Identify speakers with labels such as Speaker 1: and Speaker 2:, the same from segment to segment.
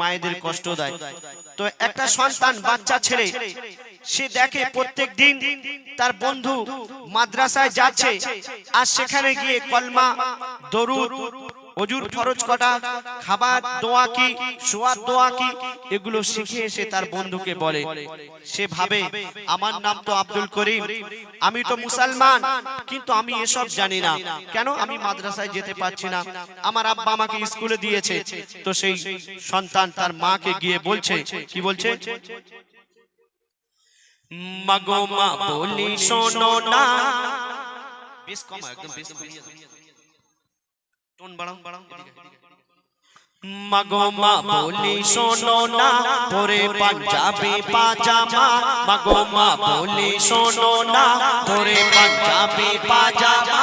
Speaker 1: মায়েদের কষ্ট দেয়। তো একটা সন্তান বাচ্চা ছেলে সে দেখে প্রত্যেক দিন তার বন্ধু মাদ্রাসায় যাচ্ছে আর সেখানে গিয়ে কলমা দরুদ অজুর ফরজ কটা, খাবার দোয়া কি শোয়ার দোয়া কি, এগুলো শিখে এসে তার বন্ধুকে বলে, সে ভাবে, আমার নাম তো আব্দুল করিম, আমি তো মুসলমান, কিন্তু আমি এসব জানি না। কেন? আমি মাদ্রাসায় যেতে পারছি না। আমার আব্বা আমাকে স্কুলে দিয়েছে। তো সেই সন্তান তার মাকে গিয়ে বলছে, কি বলছে? মাগো মা, বলি শোনো না। বেশ কম, একদম বেশ দাও। টোন বাড়াও বাড়াও। মাগো মা বলি শোনো না পরে পাঞ্জাবি পাজামা মাগো মা বলি শোনো না পরে পাঞ্জাবি পাজামা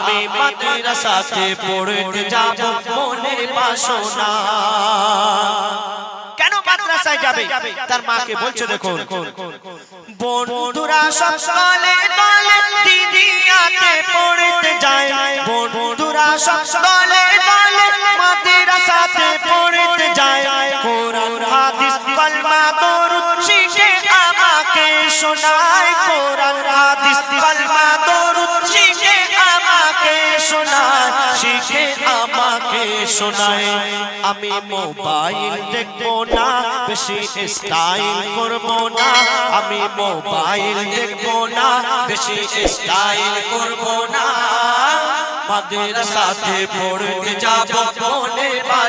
Speaker 1: আমি মাদ্রাসাতে পড়তে যাব, মনের বাসনা। কেন মাদ্রাসায় যাবে? তার মাকে বলছে, দেখুন, বন্ধুরা দলে দিদিয়াতে পড়তে যায়। বন্ধুরা সব দলে মাদ্রাসাতে পড়তে যায়। কোরআন, হাদিস, কলমা, দরুদ শিখে আমাকে শোনায়। কোরআন, হাদিস, কলমা আমাকে শোনায় আমি মোবাইল দেখব না, বেশি স্টাইল করব না, আমি মোবাইল দেখব না, বেশি স্টাইল করব না। মাদ্রাসাতে পড়তে যাব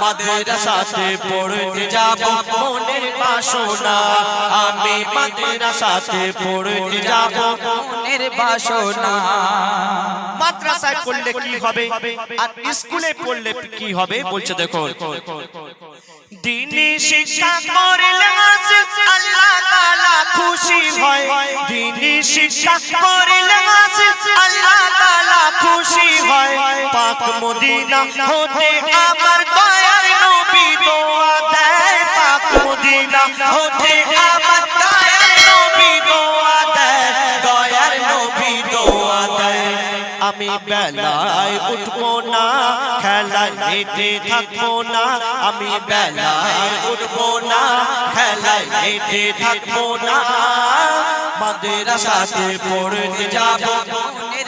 Speaker 1: মাদ্রাসাতে পড়তে যাব, মনের বাসনা। আমি মাদ্রাসাতে পড়তে যাব, মনের বাসনা। মাদ্রাসায় পড়লে কি হবে? আর স্কুলে পড়লে কি হবে? বলছে, দেখো। দিনী শিক্ষা করলে আল্লাহ তাআলা খুশি হয়। দিনী শিক্ষা করলে আল্লাহ খুশি হয়, পাক মদিনা হতে আমার দয়ার নবী দোয়া দেয়। পাক মদিনা হতে আমার দয়ার নবী দোয়া দেয়। দয়ার নবী দোয়া দেয়। আমি বেলায় উঠবো না, খেলায় মেতে থাকব না। আমি বেলায় উঠবো না, খেলায় মেতে থাকব না। মাদ্রাসাতে পড়তে যাব।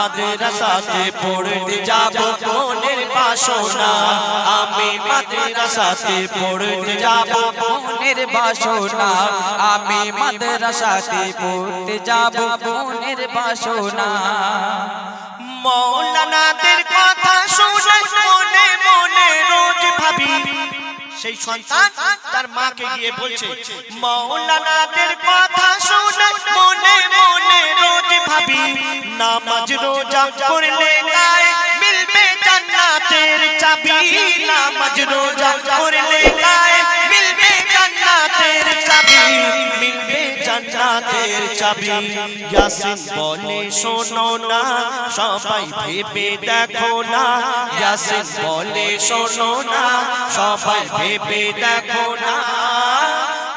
Speaker 1: মাদ্রাসাতে পড়তে যাব মনের বাসনা। আমি মাদ্রাসাতে পড়তে যাব বাসনা। আমি মাদ্রাসাতে পড়তে যাব বাসনা। মৌলানাদের কথা শুনে মনে মনে রোজ ভাবি, সেই সন্তান তার মাকে গিয়ে বলছে, মৌলানাদের কথা শুনে মনে মনে ভাবি নামাজ রোজা করলে গায়ে মিলবে জান্নাতের চাবি নামাজ রোজা করলে গায়ে মিলবে জান্নাতের চাবি, মিলবে জান্নাতের চাবি। ইয়াসিন বলে, শোনো না, সবাই ভেবে দেখো না। ইয়াসিন বলে, শোনো না, সবাই ভেবে দেখো না।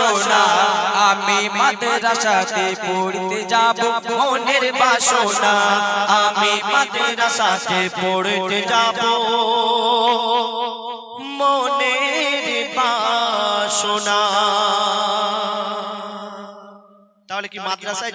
Speaker 2: বাসনা, আমি মাদ্রাসাতে পড়তে যাব মনের বাসনা, আমি মাদ্রাসাতে পড়তে যাব
Speaker 1: মনের বাসনা। তাহলে কি মাদ্রাসায়